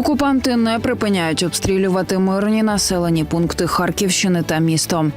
Окупанти не припиняють обстрілювати мирні населені пункти Харківщини та місто.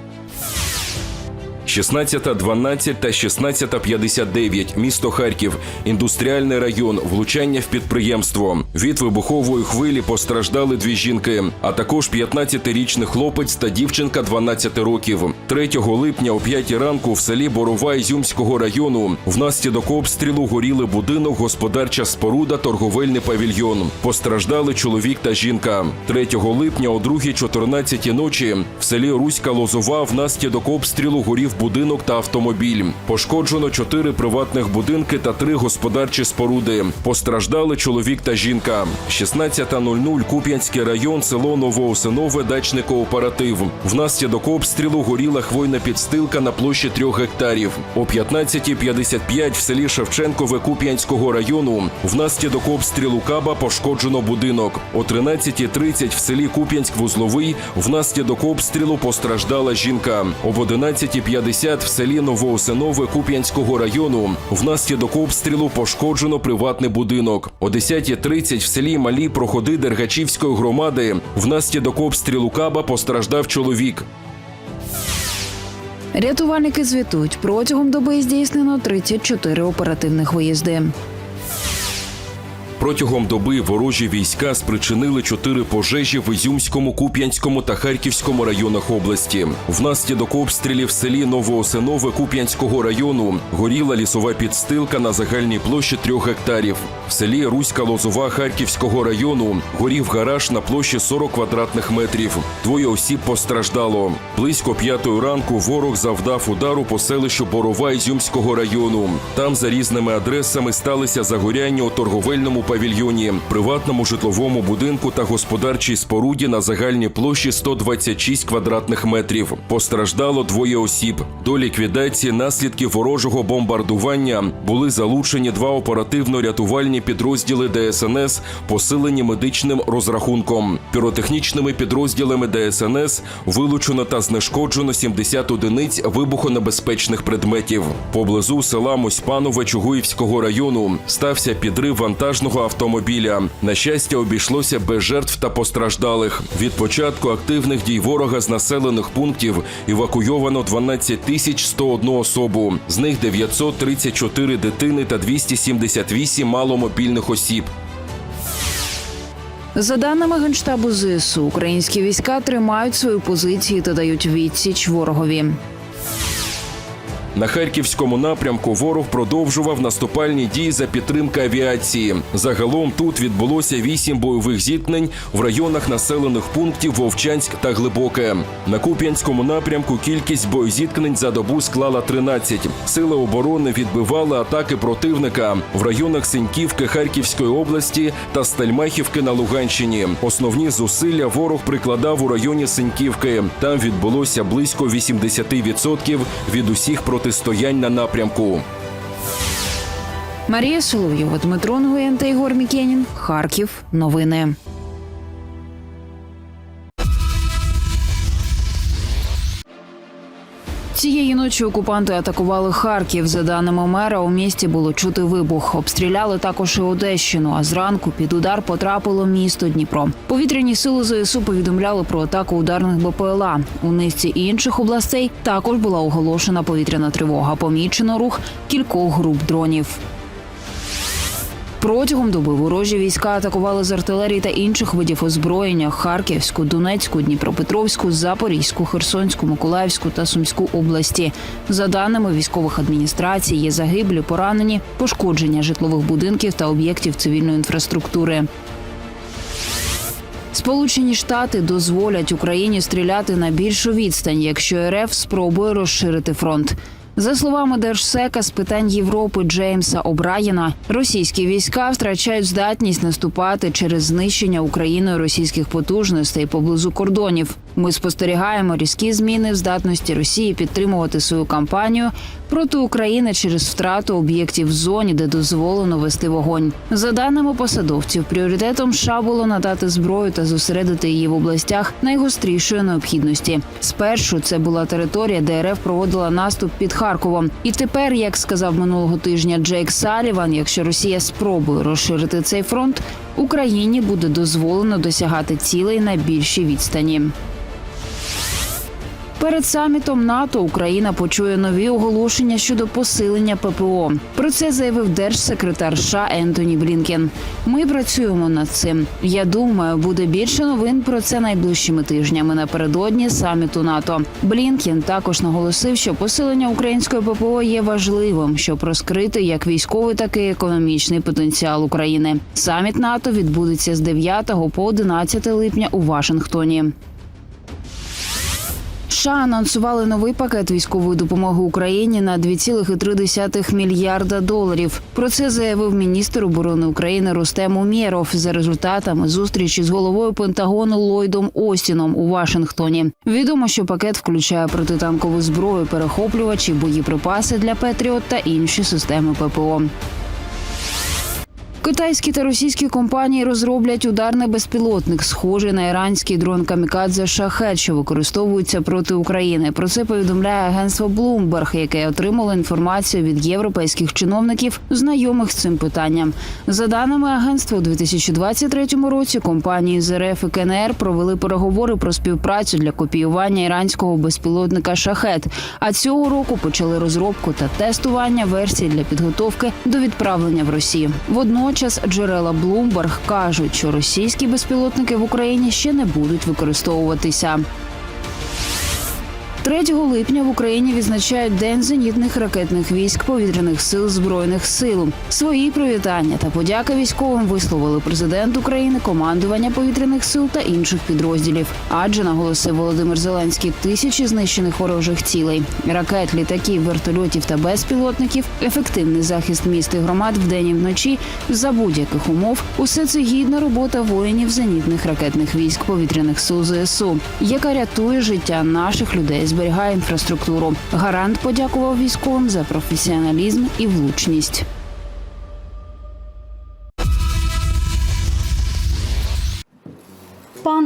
16.12 та 16.59. Місто Харків. Індустріальний район. Влучання в підприємство. Від вибухової хвилі постраждали дві жінки, а також 15-річний хлопець та дівчинка 12 років. 3 липня о 5 ранку в селі Борова Ізюмського району внаслідок обстрілу горіли будинок, господарча споруда, торговельний павільйон. Постраждали чоловік та жінка. 3 липня о 2.14 ночі в селі Руська Лозова внаслідок обстрілу горів будинок та автомобіль. Пошкоджено чотири приватних будинки та три господарчі споруди. Постраждали чоловік та жінка. 16.00 Куп'янський район, село Новоосинове, дачний кооператив. Внаслідок обстрілу горіла хвойна підстилка на площі трьох гектарів. О 15.55 в селі Шевченкове Куп'янського району внаслідок обстрілу каба пошкоджено будинок. О 13.30 в селі Куп'янськ-Вузловий внаслідок обстрілу постраждала жінка. Об 11.50 в селі Новоосинове Куп'янського району внаслідок обстрілу пошкоджено приватний будинок. О 10.30 в селі Малі проходи Дергачівської громади внаслідок обстрілу каба постраждав чоловік. Рятувальники звітують, протягом доби здійснено 34 оперативних виїзди. Протягом доби ворожі війська спричинили чотири пожежі в Ізюмському, Куп'янському та Харківському районах області. Внаслідок обстрілів в селі Новоосинове Куп'янського району горіла лісова підстилка на загальній площі трьох гектарів. В селі Руська Лозова Харківського району горів гараж на площі 40 квадратних метрів. Двоє осіб постраждало. Близько п'ятої ранку ворог завдав удару по селищу Борова Ізюмського району. Там за різними адресами сталися загоряння у торговельному павільйоні, приватному житловому будинку та господарчій споруді на загальній площі 126 квадратних метрів. Постраждало двоє осіб. До ліквідації наслідків ворожого бомбардування були залучені два оперативно-рятувальні підрозділи ДСНС, посилені медичним розрахунком. Піротехнічними підрозділами ДСНС вилучено та знешкоджено 70 одиниць вибухонебезпечних предметів. Поблизу села Мосьпанове Чугуївського району стався підрив вантажного автомобіля. На щастя, обійшлося без жертв та постраждалих. Від початку активних дій ворога з населених пунктів евакуйовано 12 тисяч 101 особу. З них 934 дитини та 278 маломобільних осіб. За даними генштабу ЗСУ, українські війська тримають свої позиції та дають відсіч ворогові. На харківському напрямку ворог продовжував наступальні дії за підтримки авіації. Загалом тут відбулося вісім бойових зіткнень в районах населених пунктів Вовчанськ та Глибоке. На Куп'янському напрямку кількість боєзіткнень за добу склала 13. Сили оборони відбивали атаки противника в районах Синьківки Харківської області та Стельмахівки на Луганщині. Основні зусилля ворог прикладав у районі Синьківки. Там відбулося близько 80% від усіх протистоянь на напрямку. Марія Соловйова, Дмитро Нгуєн та Ігор Мікенін. Харків. Новини. Цієї ночі окупанти атакували Харків. За даними мера, у місті було чути вибух. Обстріляли також і Одещину. А зранку під удар потрапило місто Дніпро. Повітряні сили ЗСУ повідомляли про атаку ударних БПЛА. У низці інших областей також була оголошена повітряна тривога. Помічено рух кількох груп дронів. Протягом доби ворожі війська атакували з артилерії та інших видів озброєння Харківську, Донецьку, Дніпропетровську, Запорізьку, Херсонську, Миколаївську та Сумську області. За даними військових адміністрацій, є загиблі, поранені, пошкодження житлових будинків та об'єктів цивільної інфраструктури. Сполучені Штати дозволять Україні стріляти на більшу відстань, якщо РФ спробує розширити фронт. За словами держсека з питань Європи Джеймса Обраєна, російські війська втрачають здатність наступати через знищення Україною російських потужностей поблизу кордонів. Ми спостерігаємо різкі зміни в здатності Росії підтримувати свою кампанію проти України через втрату об'єктів в зоні, де дозволено вести вогонь. За даними посадовців, пріоритетом США було надати зброю та зосередити її в областях найгострішої необхідності. Спершу це була територія, де РФ проводила наступ під Харковом. І тепер, як сказав минулого тижня Джейк Саліван, якщо Росія спробує розширити цей фронт, Україні буде дозволено досягати цілей на більшій відстані. Перед самітом НАТО Україна почує нові оголошення щодо посилення ППО. Про це заявив держсекретар США Ентоні Блінкен. Ми працюємо над цим. Я думаю, буде більше новин про це найближчими тижнями напередодні саміту НАТО. Блінкен також наголосив, що посилення української ППО є важливим, щоб розкрити як військовий, так і економічний потенціал України. Саміт НАТО відбудеться з 9 по 11 липня у Вашингтоні. США анонсували новий пакет військової допомоги Україні на 2,3 мільярда доларів. Про це заявив міністр оборони України Рустем Умєров за результатами зустрічі з головою Пентагону Ллойдом Остіном у Вашингтоні. Відомо, що пакет включає протитанкову зброю, перехоплювачі, боєприпаси для Петріот та інші системи ППО. Китайські та російські компанії розроблять ударний безпілотник, схожий на іранський дрон Камікадзе Шахет, що використовується проти України. Про це повідомляє агентство Bloomberg, яке отримало інформацію від європейських чиновників, знайомих з цим питанням. За даними агентства, у 2023 році компанії з РФ і КНР провели переговори про співпрацю для копіювання іранського безпілотника Шахет. А цього року почали розробку та тестування версій для підготовки до відправлення в Росію. Водночас джерела Bloomberg кажуть, що російські безпілотники в Україні ще не будуть використовуватися. 3 липня в Україні відзначають День зенітних ракетних військ повітряних сил збройних сил. Свої привітання та подяки військовим висловили президент України, командування повітряних сил та інших підрозділів. Адже наголосив Володимир Зеленський тисячі знищених ворожих цілей, ракет, літаків, вертольотів та безпілотників, ефективний захист міст і громад вдень і вночі за будь-яких умов. Усе це гідна робота воїнів зенітних ракетних військ повітряних сил ЗСУ, яка рятує життя наших людей, зберігає інфраструктуру. Гарант подякував військовим за професіоналізм і влучність.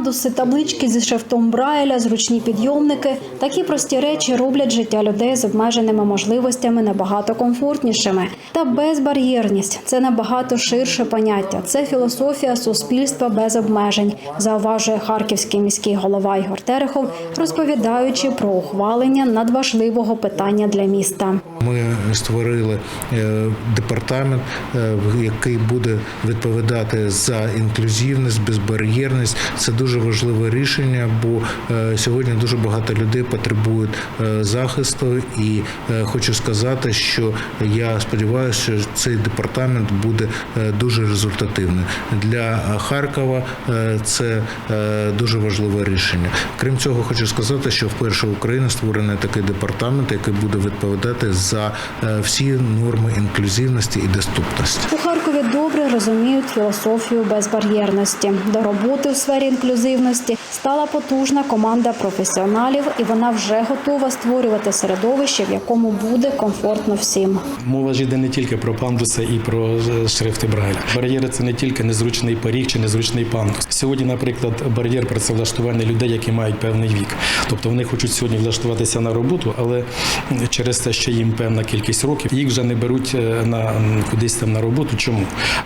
Пандуси, таблички зі шрифтом Брайля, зручні підйомники такі прості речі роблять життя людей з обмеженими можливостями набагато комфортнішими. Та безбар'єрність це набагато ширше поняття. Це філософія суспільства без обмежень, зауважує харківський міський голова Ігор Терехов, розповідаючи про ухвалення надважливого питання для міста. Ми створили е, департамент, е, який буде відповідати за інклюзивність, безбар'єрність. Це дуже важливе рішення, бо е, сьогодні дуже багато людей потребують е, захисту, і е, хочу сказати, що я сподіваюся, що цей департамент буде дуже результативним для Харкова. Це дуже важливе рішення. Крім цього, хочу сказати, що вперше в Україні створений такий департамент, який буде відповідати за всі норми інклюзивності і доступності. Харкові добре розуміють філософію безбар'єрності. До роботи в сфері інклюзивності стала потужна команда професіоналів, і вона вже готова створювати середовище, в якому буде комфортно всім. Мова ж йде не тільки про пандуси і про е, шрифти Брайля. Бар'єри це не тільки незручний поріг чи незручний пандус. Сьогодні, наприклад, бар'єр працевлаштування людей, які мають певний вік. Тобто вони хочуть сьогодні влаштуватися на роботу, але через те, що їм певна кількість років, їх вже не беруть е, на кудись там на роботу. Чому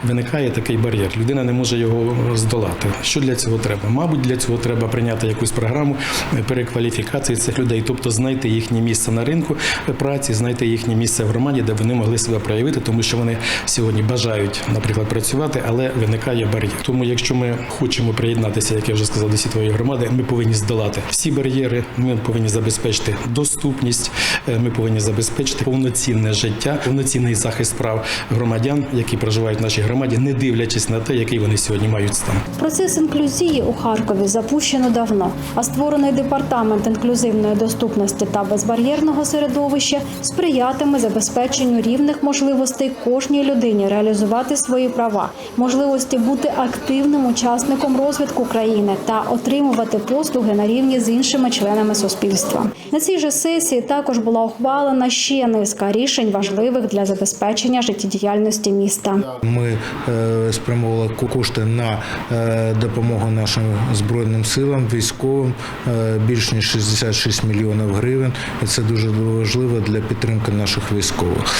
виникає такий бар'єр? Людина не може його здолати. Що для цього треба? Мабуть, для цього треба прийняти якусь програму е, перекваліфікації цих людей, тобто знайти їхнє місце на ринку праці, знайти їхнє місце в громаді, де вони могли себе проявити, тому що вони сьогодні бажають, наприклад, працювати, але виникає бар'єр. Тому, якщо ми хочемо приєднатися, як я вже сказав, до світової громади, ми повинні здолати всі бар'єри. Ми повинні забезпечити доступність. е, Ми повинні забезпечити повноцінне життя, повноцінний захист прав громадян, які проживають в нашій громаді, не дивлячись на те, який вони сьогодні мають стан. Процес інклюзії у Харкові запущено давно, а створений департамент інклюзивної доступності та безбар'єрного середовища сприятиме забезпеченню рівних можливостей кожній людині реалізувати свої права, можливості бути активним учасником розвитку країни та отримувати послуги на рівні з іншими членами суспільства. На цій же сесії також була ухвалена ще низка рішень важливих для забезпечення життєдіяльності міста. Ми е, спрямовували кошти на е, допомогу нашим збройним силам, військовим е, більш ніж 66 мільйонів гривень. І це дуже важливо для підтримки наших військових.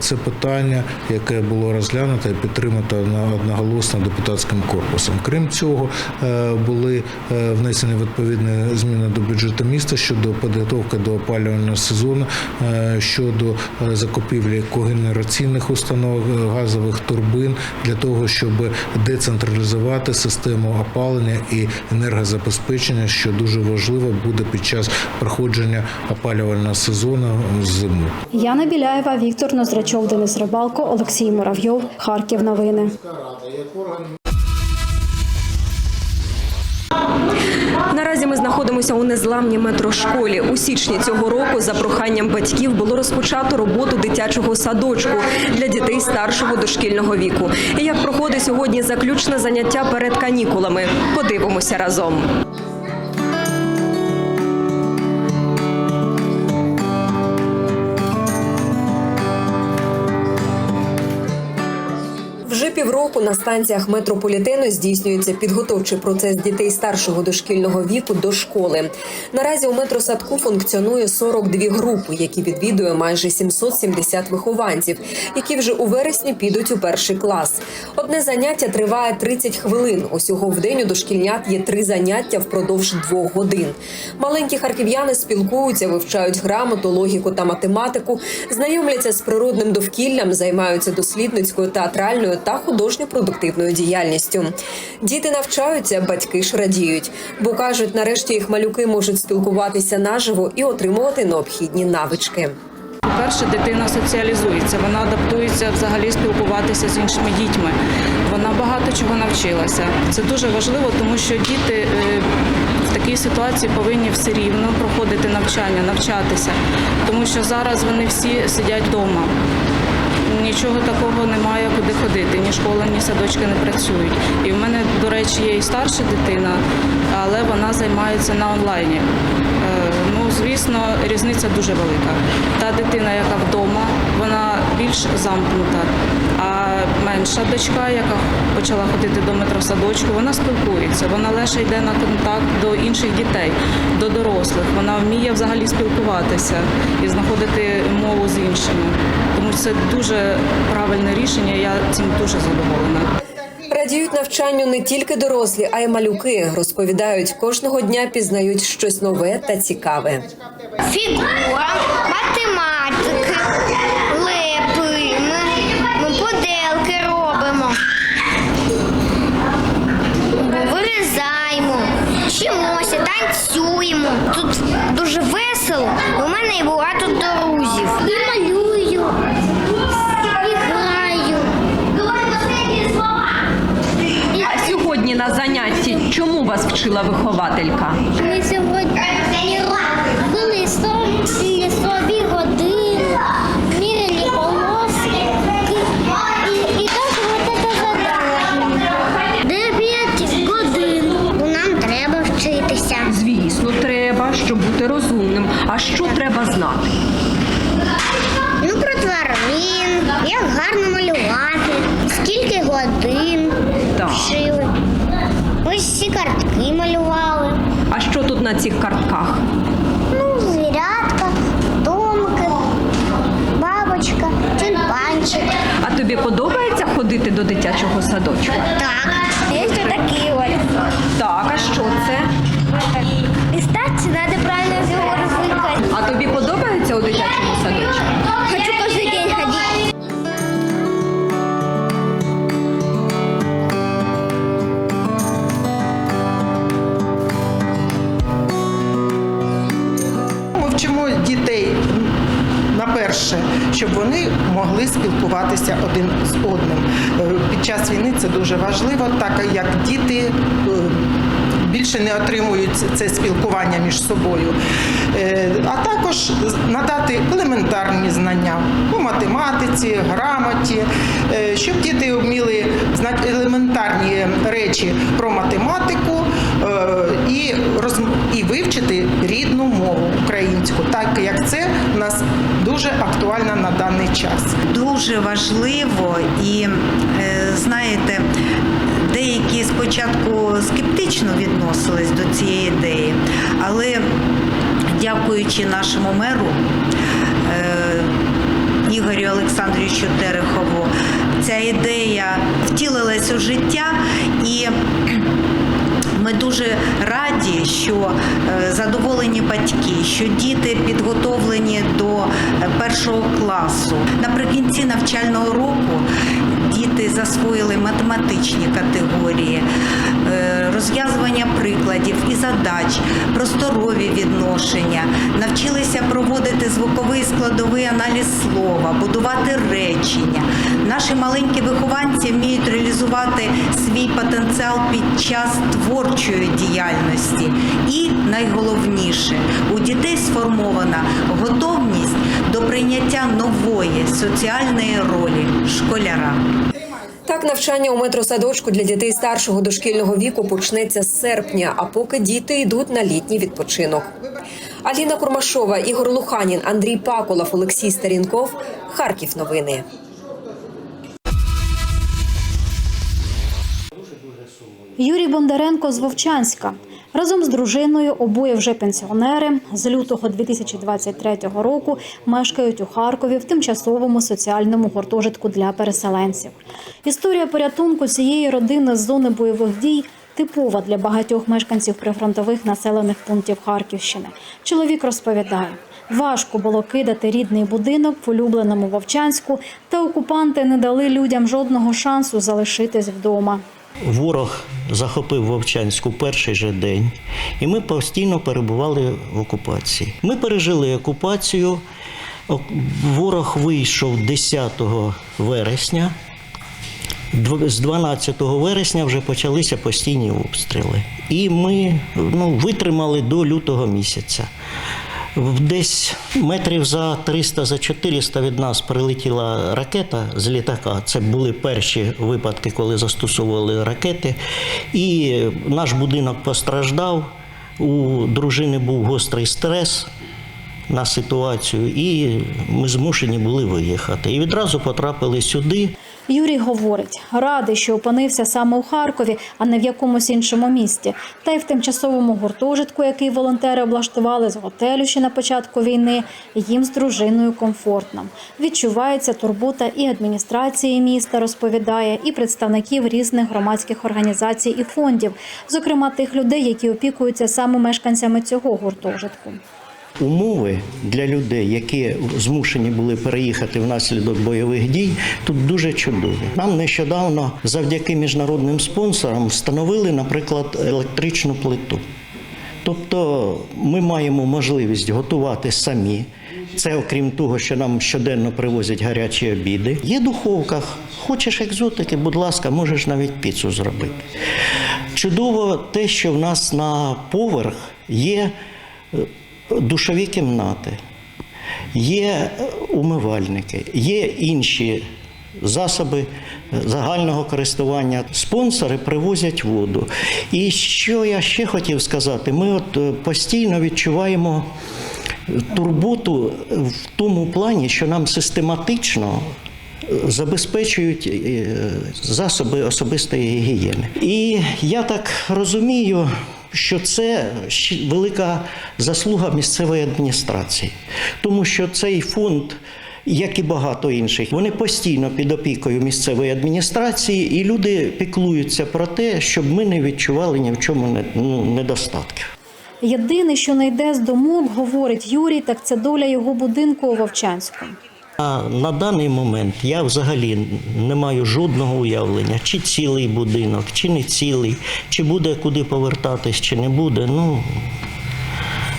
Це питання, яке було розглянуто і підтримано одноголосно депутатським корпусом. Крім цього, були внесені відповідні зміни до бюджету міста щодо підготовки до опалювального сезону, щодо закупівлі когенераційних установок, е, газових турбин для того, щоб децентралізувати систему опалення і енергозабезпечення, що дуже важливо буде під час проходження опалювального сезону зиму. Яна Біляєва, Віктор Нозрачов, Денис Рибалко, Олексій Муравйов, Харків. Новини. Наразі ми знаходимося у незламній метрошколі. У січні цього року за проханням батьків було розпочато роботу дитячого садочку для дітей старшого дошкільного віку. І як проходить сьогодні заключне заняття перед канікулами? Подивимося разом. Півроку на станціях метрополітену здійснюється підготовчий процес дітей старшого дошкільного віку до школи. Наразі у метросадку функціонує 42 групи, які відвідує майже 770 вихованців, які вже у вересні підуть у перший клас. Одне заняття триває 30 хвилин. Усього в день у дошкільнят є три заняття впродовж двох годин. Маленькі харків'яни спілкуються, вивчають грамоту, логіку та математику, знайомляться з природним довкіллям, займаються дослідницькою, театральною та художньо-продуктивною діяльністю. Діти навчаються, батьки ж радіють, бо кажуть, нарешті їх малюки можуть спілкуватися наживо і отримувати необхідні навички. По-перше, дитина соціалізується, вона адаптується взагалі спілкуватися з іншими дітьми. Вона багато чого навчилася. Це дуже важливо, тому що діти е, в такій ситуації повинні все рівно проходити навчання, навчатися, тому що зараз вони всі сидять вдома. Нічого такого немає куди ходити, ні школа, ні садочки не працюють. І в мене, до речі, є і старша дитина, але вона займається на онлайні. Звісно, різниця дуже велика. Та дитина, яка вдома, вона більш замкнута. А менша дочка, яка почала ходити до метросадочку, вона спілкується. Вона лише йде на контакт до інших дітей, до дорослих. Вона вміє взагалі спілкуватися і знаходити мову з іншими. Тому це дуже правильне рішення. Я цим дуже задоволена. Радіють навчанню не тільки дорослі, а й малюки. Розповідають, кожного дня пізнають щось нове та цікаве. фігура, математики, лепимо, ми поделки робимо, вирізаємо, вчимося, танцюємо. Тут дуже весело. У мене і багато друзів. І малюю, на занятті чому вас вчила вихователька? Ми сьогодні були собі, години, міряли полоски і, і так задання. Дев'ять годин. Нам треба вчитися. Звісно, треба, щоб бути розумним. А що треба знати? Ну, про тварин, як гарно малювати, скільки годин Так. вчили. Ці картки малювали. А що тут на цих картках? Ну, звірятка, домки, бабочка, тюльпанчик. А тобі подобається ходити до дитячого садочка? Так. Щоб вони могли спілкуватися один з одним. Е, Під час війни це дуже важливо, так як діти е, більше не отримують це спілкування між собою. Е, А також надати елементарні знання у математиці, грамоті, щоб діти вміли елементарні речі про математику, і, роз, і вивчити рідну мову українську, так як це у нас дуже актуально на даний час. дуже важливо і е, знаєте, деякі спочатку скептично відносились до цієї ідеї, але дякуючи нашому меру е, Ігорю Олександровичу Терехову, ця ідея втілилась у життя і. Ми дуже раді, що е, задоволені батьки, що діти підготовлені до е, першого класу. Наприкінці навчального року діти засвоїли математичні категорії, е, розв'язування прикладів і задач, просторові відношення, навчилися проводити звуковий складовий аналіз слова, будувати речення. Наші маленькі вихованці вміють реалізувати свій потенціал під час творчої діяльності. І найголовніше, у дітей сформована готовність до прийняття нової соціальної ролі школяра. Так, навчання у метросадочку для дітей старшого дошкільного віку почнеться з серпня, а поки діти йдуть на літній відпочинок. Аліна Курмашова, Ігор Луханін, Андрій Паколов, Олексій Старінков. Харків новини. Юрій Бондаренко з Вовчанська. Разом з дружиною обоє вже пенсіонери з лютого 2023 року мешкають у Харкові в тимчасовому соціальному гуртожитку для переселенців. Історія порятунку цієї родини з зони бойових дій типова для багатьох мешканців прифронтових населених пунктів Харківщини. Чоловік розповідає. Важко було кидати рідний будинок в улюбленому Вовчанську, та окупанти не дали людям жодного шансу залишитись вдома. Ворог захопив Вовчанську перший же день, і ми постійно перебували в окупації. Ми пережили окупацію. Ворог вийшов 10 вересня. З 12 вересня вже почалися постійні обстріли. І ми ну, витримали до лютого місяця. Десь метрів за 300 за 400 від нас прилетіла ракета з літака. Це були перші випадки, коли застосовували ракети. І наш будинок постраждав. У дружини був гострий стрес на ситуацію, і ми змушені були виїхати. І відразу потрапили сюди. Юрій говорить, радий, що опинився саме у Харкові, а не в якомусь іншому місті. Та й в тимчасовому гуртожитку, який волонтери облаштували з готелю ще на початку війни, їм з дружиною комфортно. Відчувається турбота і адміністрації міста, розповідає, і представників різних громадських організацій і фондів, зокрема тих людей, які опікуються саме мешканцями цього гуртожитку. Умови для людей, які змушені були переїхати внаслідок бойових дій, тут дуже чудові. Нам нещодавно, завдяки міжнародним спонсорам, встановили, наприклад, електричну плиту. Тобто ми маємо можливість готувати самі. Це окрім того, що нам щоденно привозять гарячі обіди. Є духовка. Хочеш екзотики, будь ласка, можеш навіть піцу зробити. Чудово те, що в нас на поверх є е, душові кімнати, є е, умивальники, є інші засоби загального користування. Спонсори привозять воду. І що я ще хотів сказати, ми от е, постійно відчуваємо турботу в тому плані, що нам систематично забезпечують е, засоби особистої гігієни. І я так розумію, що це велика заслуга місцевої адміністрації, тому що цей фонд. Як і багато інших, вони постійно під опікою місцевої адміністрації, і люди піклуються про те, щоб ми не відчували ні в чому ну, недостатків. Єдине, що не йде з думок, говорить Юрій, так це доля його будинку у Вовчанську. А на даний момент я взагалі не маю жодного уявлення, чи цілий будинок, чи не цілий, чи буде куди повертатись, чи не буде. Ну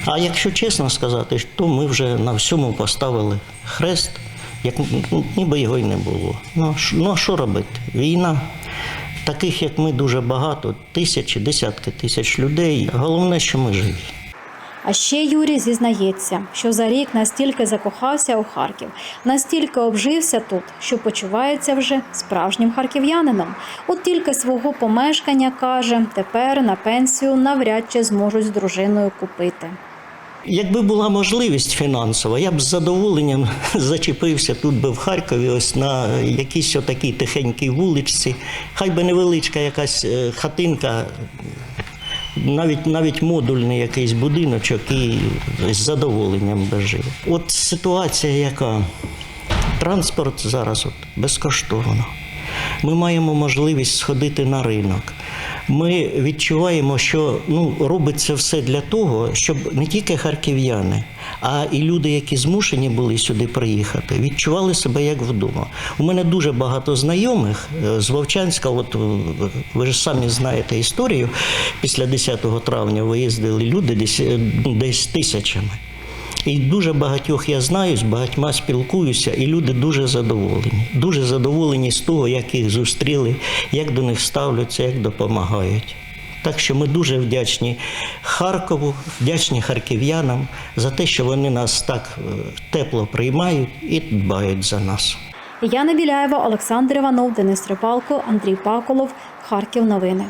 а якщо чесно сказати, то ми вже на всьому поставили хрест, як ніби його й не було. Ну ну а що робити? Війна. Таких, як ми, дуже багато, тисячі, десятки тисяч людей. Головне, що ми живі. А ще Юрій зізнається, що за рік настільки закохався у Харків, настільки обжився тут, що почувається вже справжнім харків'янином. От тільки свого помешкання каже, тепер на пенсію навряд чи зможуть з дружиною купити. Якби була можливість фінансова, я б з задоволенням зачепився тут би в Харкові, ось на якійсь отакій тихенькій вуличці. Хай би невеличка якась е, хатинка, навіть навіть модульний якийсь будиночок і з задоволенням би жив. От ситуація, яка транспорт зараз от безкоштовно. Ми маємо можливість сходити на ринок. Ми відчуваємо, що ну, робиться все для того, щоб не тільки харків'яни, а і люди, які змушені були сюди приїхати, відчували себе як вдома. У мене дуже багато знайомих е, з Вовчанська. От е, ви ж самі знаєте історію. Після 10 травня виїздили люди десь, е, ну, десь тисячами. І дуже багатьох я знаю, з багатьма спілкуюся, і люди дуже задоволені. Дуже задоволені з того, як їх зустріли, як до них ставляться, як допомагають. Так що ми дуже вдячні Харкову, вдячні харків'янам за те, що вони нас так е, тепло приймають і дбають за нас. Яна Біляєва, Олександр Іванов, Денис Рибалко, Андрій Паколов, Харків. Новини.